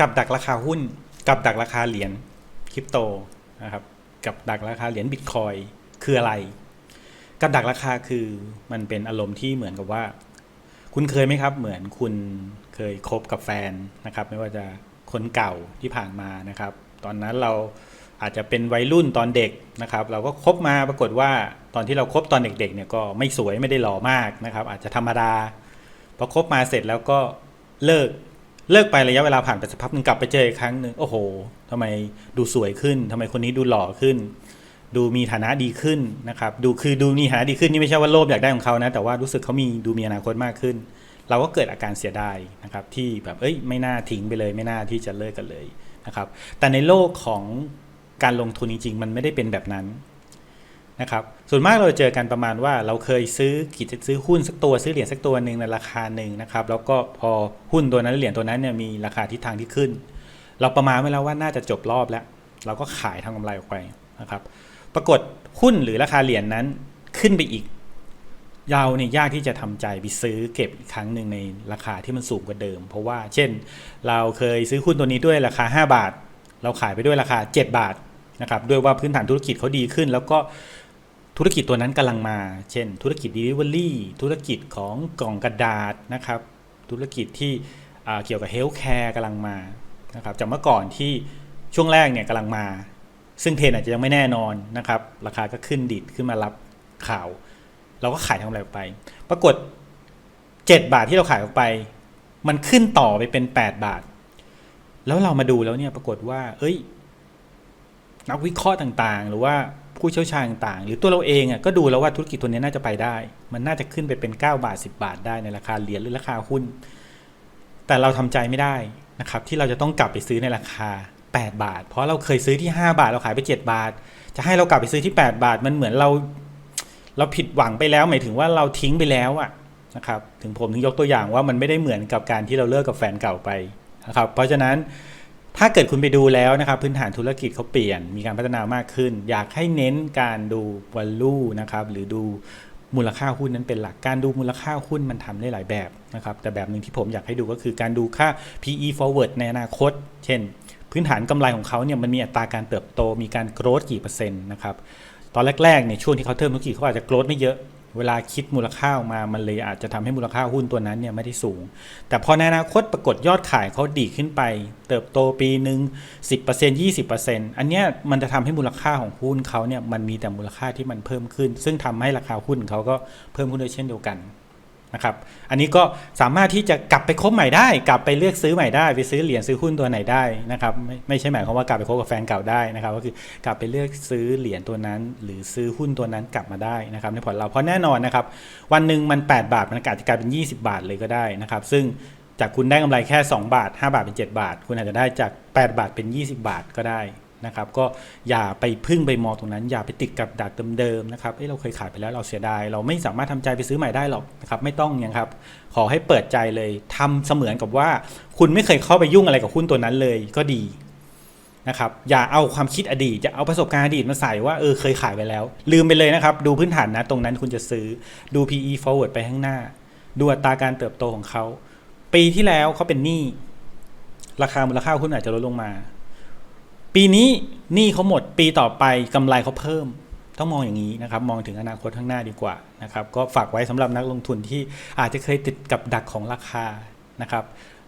กับดักราคาหุ้น กับดักราคาเหรียญคริปโตนะครับ กับดักราคาเหรียญบิตคอยคืออะไร กับดักราคาคือมันเป็นอารมณ์ที่เหมือนกับว่า คุณเคยไหมครับ เหมือนคุณเคยคบกับแฟนนะครับ ไม่ว่าจะคนเก่าที่ผ่านมานะครับ ตอนนั้นเราอาจจะเป็นวัยรุ่นตอนเด็กนะครับ เราก็คบมาปรากฏว่าตอนที่เราคบตอนเด็กๆเนี่ยก็ไม่สวยไม่ได้หล่อมากนะครับ อาจจะธรรมดาพอคบมาเสร็จแล้วก็เลิก เลิกไประยะเวลาผ่านไปสักพักหนึ่งกลับไปเจออีกครั้งหนึ่งโอ้โหทำไมดูสวยขึ้นทำไมคนนี้ดูหล่อขึ้น ดูมีฐานะดีขึ้นนะครับ ดูคือดูมีฐานะดีขึ้นนี่ไม่ใช่ว่าโลภอยากได้ของเขานะ แต่ว่ารู้สึกเขามีดูมีอนาคตมากขึ้น เราก็เกิดอาการเสียดายนะครับ ที่แบบเอ้ยไม่น่าทิ้งไปเลย ไม่น่าที่จะเลิกกันเลยนะครับ แต่ในโลกของการลงทุนจริงๆ มันไม่ได้เป็นแบบนั้น นะครับส่วนมากเราจเจอกันประมาณว่าเราเคยซื้อกิจซื้อหุ้นสักตัวซื้อเหรียญสักตัวหนึ่งในราคาหนึ่งนะครับแล้วก็พอหุ้นตัวนั้นเหรียญตัวนั้นเนี่ยมีราคาทิศทางที่ขึ้น เราประมาณไว้แล้วว่าน่าจะจบรอบแล้ว เราก็ขายทำกำไรออกไปนะครับปรากฏหุ้นหรือราคาเหรียญนั้นขึ้นไปอีก เราเนี่ยยากที่จะทำใจไปซื้อเก็บอีกครั้งหนึ่งในราคาที่มันสูงกว่าเดิม เพราะว่าเช่น เราเคยซื้อหุ้นตัวนี้ด้วยราคา 5 บาท เราขายไปด้วยราคา 7 บาทนะครับด้วยว่าพื้นฐานธุรกิจเขาดีขึ้น แล้วก็ ธุรกิจตัวนั้นกำลังมา เช่น ธุรกิจ Delivery ธุรกิจของกล่องกระดาษนะครับ ธุรกิจที่เกี่ยวกับเฮลท์แคร์กำลังมานะครับจากเมื่อก่อนที่ช่วงแรกเนี่ยกำลังมา ซึ่งเทรนอาจจะยังไม่แน่นอนนะครับ ราคาก็ขึ้นดิดขึ้นมารับข่าว เราก็ขายทำอะไรออกไป ปรากฏ 7 บาทที่เราขายออกไป มันขึ้นต่อไปเป็น 8 บาท แล้วเรามาดูแล้วเนี่ยปรากฏว่า เอ้ย นักวิเคราะห์ต่างๆ หรือว่า ผู้เชี่ยวชาญต่างๆ หรือตัวเราเองอะก็ดูแล้วว่าธุรกิจตัวนี้น่าจะไปได้ มันน่าจะขึ้นไปเป็น 9 บาท 10 บาทได้ในราคาเหรียญหรือราคาหุ้น แต่เราทำใจไม่ได้นะครับที่เราจะต้องกลับไปซื้อในราคา 8 บาท เพราะเราเคยซื้อที่ 5 บาทเราขายไป 7 บาท จะให้เรากลับไปซื้อที่ 8 บาท มันเหมือนเรา เราผิดหวังไปแล้ว หมายถึงว่าเราทิ้งไปแล้วอะนะครับถึงผมถึงยกตัวอย่างว่ามันไม่ได้เหมือนกับการที่เราเลิกกับแฟนเก่าไปนะครับเพราะฉะนั้น ถ้าเกิดคุณไปดูแล้วนะครับพื้นฐานธุรกิจเขาเปลี่ยน มีการพัฒนามากขึ้น อยากให้เน้นการดู value นะครับหรือดูมูลค่าหุ้นนั้นเป็นหลักการดูมูลค่าหุ้นมันทำได้หลายแบบนะครับแต่แบบหนึ่งที่ผมอยากให้ดูก็คือการดูค่า PE forward ในอนาคต เช่น พื้นฐานกำไรของเขาเนี่ยมันมีอัตราการเติบโตมีการโกรธกี่เปอร์เซ็นต์นะครับตอนแรกๆเนี่ยช่วงที่เขาเทิมธุรกิจเขาอาจจะโกรธไม่เยอะ เวลาคิดมูลค่าออกมามันเลยอาจจะทำให้มูลค่าหุ้นตัวนั้นเนี่ยไม่ได้สูง แต่พอในอนาคตปรากฏยอดขายเขาดีขึ้นไป เติบโตปีหนึ่ง10% 20%อันเนี้ยมันจะทำให้มูลค่าของหุ้นเขาเนี่ยมันมีแต่มูลค่าที่มันเพิ่มขึ้น ซึ่งทำให้ราคาหุ้นเขาก็เพิ่มขึ้นด้วยเช่นเดียวกัน นะครับ อันนี้ก็สามารถที่จะกลับไปคบใหม่ได้ กลับไปเลือกซื้อใหม่ได้ ไปซื้อเหรียญซื้อหุ้นตัวไหนได้นะครับ ไม่ไม่ใช่หมายความว่ากลับไปคบกับแฟนเก่าได้นะครับ ก็คือกลับไปเลือกซื้อเหรียญตัวนั้น หรือซื้อหุ้นตัวนั้นกลับมาได้นะครับ ในพอร์ตเราเพราะแน่นอนนะครับ วันหนึ่งมัน 8 บาท มันอาจจะกลายเป็น 20 บาทเลยก็ได้นะครับ ซึ่งจากคุณได้กำไรแค่ 2 บาท 5 บาทเป็น 7 บาท คุณอาจจะได้จาก 8 บาทเป็น 20 บาทก็ได้ นะครับก็อย่าไปพึ่งไปมอตรงนั้น อย่าไปติดกับดักเดิมๆนะครับเอ้เราเคยขายไปแล้วเราเสียดาย เราไม่สามารถทำใจไปซื้อใหม่ได้หรอกนะครับไม่ต้องอย่างครับขอให้เปิดใจเลยทำเสมือนกับว่า คุณไม่เคยเข้าไปยุ่งอะไรกับหุ้นตัวนั้นเลยก็ดีนะครับอย่าเอาความคิดอดีตจะเอาประสบการณ์อดีตมาใส่ว่าเออเคยขายไปแล้ว ลืมไปเลยนะครับ ดูพื้นฐานนะตรงนั้นคุณจะซื้อดู PE forward ไปข้างหน้า ดูอัตราการเติบโตของเขาปีที่แล้วเขาเป็นหนี้ราคามูลค่าหุ้นอาจจะลดลงมา ปีนี้หนี้เขาหมดปีต่อไปกำไรเขาเพิ่ม ต้องมองอย่างนี้นะครับ มองถึงอนาคตข้างหน้าดีกว่านะครับ ก็ฝากไว้สำหรับนักลงทุนที่อาจจะเคยติดกับดักของราคานะครับ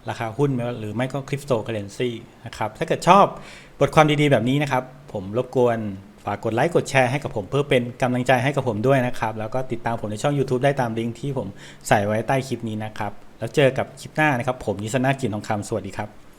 ราคาหุ้นหรือไม่ก็คริปโตเคอเรนซีนะครับ ถ้าเกิดชอบบทความดีๆแบบนี้นะครับ ผมรบกวนฝากกดไลค์กดแชร์ให้กับผมเพื่อเป็นกำลังใจให้กับผมด้วยนะครับ แล้วก็ติดตามผมในช่อง YouTube ได้ตามลิงก์ที่ผมใส่ไว้ใต้คลิปนี้นะครับ แล้วเจอกับคลิปหน้านะครับ ผมนิสนากินทองคำสวัสดีครับ